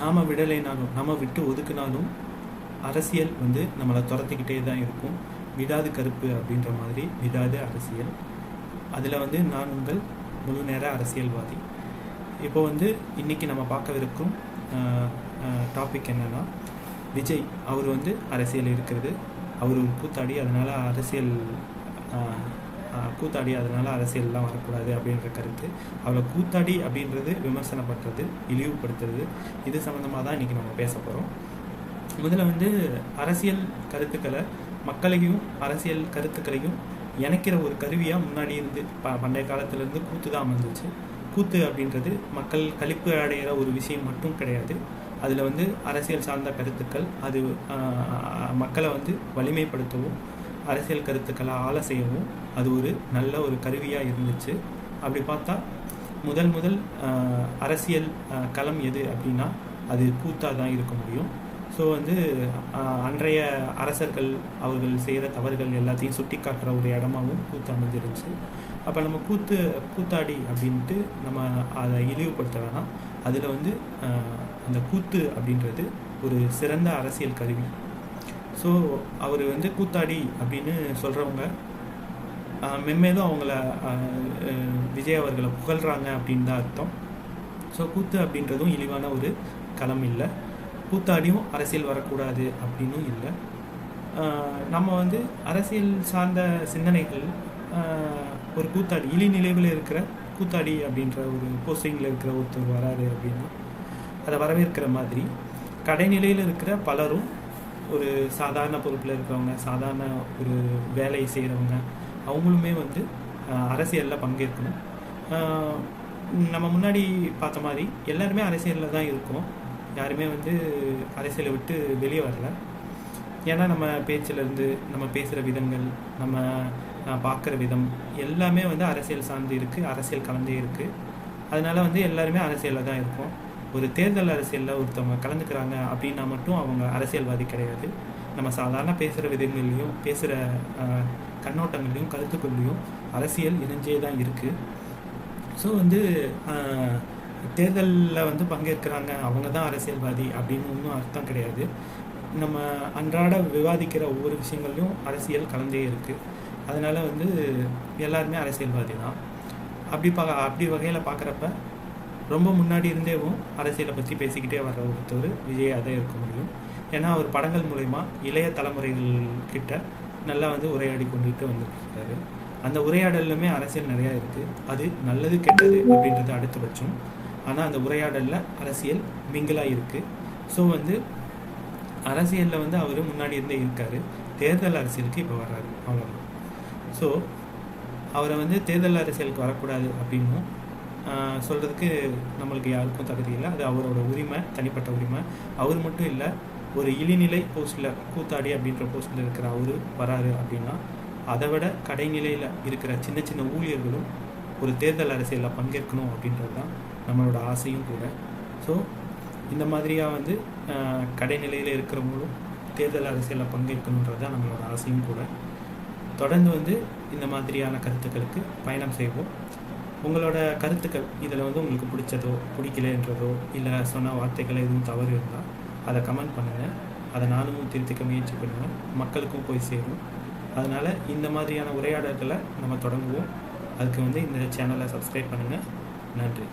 நாம் விடலைனாலும் நம்ம விட்டு ஒதுக்குனாலும் அரசியல் வந்து நம்மளை துரத்திக்கிட்டே தான் இருக்கும். விடாது கருப்பு அப்படின்ற மாதிரி விடாது அரசியல். அதில் வந்து நான் உங்கள் முழு நேர அரசியல்வாதி. இப்போ வந்து இன்றைக்கி நம்ம பார்க்கவிருக்கும் டாபிக் என்னென்னா விஜய் அவர் வந்து அரசியல் இருக்கிறது. அவர் ஒரு கூத்தாடி அதனால் அரசியல் கூத்தாடி அதனால் அரசியல்லாம் வரக்கூடாது அப்படின்ற கருத்து. அவளை கூத்தாடி அப்படின்றது விமர்சனப்படுறது இழிவுபடுத்துறது இது சம்மந்தமாக தான் இன்றைக்கி நம்ம பேச போகிறோம் முதல்ல வந்து அரசியல் கருத்துக்களை மக்களையும் அரசியல் கருத்துக்களையும் இணைக்கிற ஒரு கருவியாக முன்னாடி இருந்து ப பண்டைய காலத்திலேருந்து கூத்து தான் அமைஞ்சிச்சு. கூத்து அப்படின்றது மக்கள் கழிப்பு அடைகிற ஒரு விஷயம் மட்டும் கிடையாது. அதில் வந்து அரசியல் சார்ந்த கருத்துக்கள் அது ஆஹ், மக்களை வந்து வலிமைப்படுத்தவும் அரசியல் கருத்துக்களை ஆள செய்யவும் அது ஒரு நல்ல ஒரு கருவியாக இருந்துச்சு. அப்படி பார்த்தா முதல் முதல் அரசியல் களம் எது அப்படின்னா அது கூத்தாக தான் இருக்க முடியும். ஸோ வந்து அன்றைய அரசர்கள் அவர்கள் செய்கிற தவறுகள் எல்லாத்தையும் சுட்டி காட்டுற ஒரு இடமாவும் கூத்து அமைஞ்சிருந்துச்சு. அப்போ நம்ம கூத்து கூத்தாடி அப்படின்ட்டு நம்ம அதை இழிவுபடுத்த வேணாம். அதில் வந்து அந்த கூத்து அப்படின்றது ஒரு சிறந்த அரசியல் கருவி. ஸோ அவர் வந்து கூத்தாடி அப்படின்னு சொல்கிறவங்க மென்மேலும் அவங்கள விஜய் அவர்களை புகழ்கிறாங்க அப்படின்னு தான் அர்த்தம். ஸோ கூத்து அப்படின்றதும் இழிவான ஒரு களம் இல்லை. கூத்தாடியும் அரசியல் வரக்கூடாது அப்படின்னும் இல்லை. நம்ம வந்து அரசியல் சார்ந்த சிந்தனைகள் ஒரு கூத்தாடி இழிநிலைவில் இருக்கிற கூத்தாடி அப்படின்ற ஒரு போஸ்டிங்கில் இருக்கிற ஒருத்தர் வராரு அப்படின்னா அதை வரவேற்கிற மாதிரி கடைநிலையில் இருக்கிற பலரும் ஒரு சாதாரண பொறுப்பில் இருக்கிறவங்க சாதாரண ஒரு வேலையை செய்கிறவங்க அவங்களுமே வந்து அரசியலில் பங்கேற்கணும். நம்ம முன்னாடி பார்த்த மாதிரி எல்லாருமே அரசியலில் தான் இருக்கோம். யாருமே வந்து அரசியலை விட்டு வெளியே வரல. ஏன்னா நம்ம பேச்சிலேருந்து நம்ம பேசுகிற விதங்கள் நம்ம பார்க்குற விதம் எல்லாமே வந்து அரசியல் சார்ந்து இருக்குது அரசியல் கலந்தே இருக்குது அதனால வந்து எல்லாருமே அரசியலில் தான் இருக்கோம். ஒரு தேர்தல் அரசியலில் ஒருத்தவங்க கலந்துக்கிறாங்க அப்படின்னா மட்டும் அவங்க அரசியல்வாதி கிடையாது. நம்ம சாதாரண பேசுகிற விதங்கள்லையும் பேசுகிற கண்ணோட்டங்கள்லையும் கருத்துக்கள்லையும் அரசியல் இணைஞ்சே தான் இருக்குது ஸோ வந்து தேர்தலில் வந்து பங்கேற்கிறாங்க அவங்க தான் அரசியல்வாதி அப்படின்னு ஒன்றும் அர்த்தம் கிடையாது. நம்ம அன்றாட விவாதிக்கிற ஒவ்வொரு விஷயங்கள்லையும் அரசியல் கலந்தே இருக்குது அதனால் வந்து எல்லாருமே அரசியல்வாதி தான். அப்படி பா அப்படி வகையில் பார்க்குறப்ப ரொம்ப முன்னாடி இருந்தேவும் அரசியலை பற்றி பேசிக்கிட்டே வர ஒருத்தர் விஜயாக தான் இருக்க முடியும். ஏன்னா அவர் படங்கள் மூலயமா இளைய தலைமுறைகள்கிட்ட நல்லா வந்து உரையாடி கொண்டுட்டு வந்துருக்காரு அந்த உரையாடல்லுமே அரசியல் நிறையா இருக்குது அது நல்லது கெட்டது அப்படின்றது அடுத்தபட்சம். ஆனால் அந்த உரையாடலில் அரசியல் மிங்கிலாக இருக்குது ஸோ வந்து அரசியலில் வந்து அவர் முன்னாடி இருந்தே இருக்கார். தேர்தல் அரசியலுக்கு இப்போ வர்றாரு. அவ்வளோதான் ஸோ அவரை வந்து தேர்தல் அரசியலுக்கு வரக்கூடாது அப்படின்னும் சொல்கிறதுக்கு நம்மளுக்கு யாருக்கும் தகுதி இல்லை. அது அவரோட உரிமை தனிப்பட்ட உரிமை. அவர் மட்டும் இல்லை ஒரு இழிநிலை போஸ்ட்டில் கூத்தாடி அப்படின்ற போஸ்ட்டில் இருக்கிற அவர் வராரு அப்படின்னா அதை விட கடைநிலையில் இருக்கிற சின்ன சின்ன ஊழியர்களும் ஒரு தேர்தல் அரசியலில் பங்கேற்கணும் அப்படின்றது தான் நம்மளோட ஆசையும் கூட. ஸோ இந்த மாதிரியாக வந்து கடைநிலையில் இருக்கிறவங்களும் தேர்தல் அரசியலில் பங்கேற்கணுன்றது தான் நம்மளோட ஆசையும் கூட. தொடர்ந்து வந்து இந்த மாதிரியான கருத்துக்களுக்கு பயணம் செய்வோம். உங்களோட கருத்துக்கள் இதில் வந்து உங்களுக்கு பிடிச்சதோ பிடிக்கலன்றதோ இல்லை சொன்ன வார்த்தைகள் எதுவும் தவறு இருந்தால் அதை கமெண்ட் பண்ணுங்கள் அதை நானும் திருத்திக்க முயற்சி பண்ணுவேன். மக்களுக்கும் போய் சேரும். அதனால் இந்த மாதிரியான உரையாடல்களை நம்ம தொடங்குவோம். அதுக்கு வந்து இந்த சேனலை சப்ஸ்கிரைப் பண்ணுங்கள் நன்றி.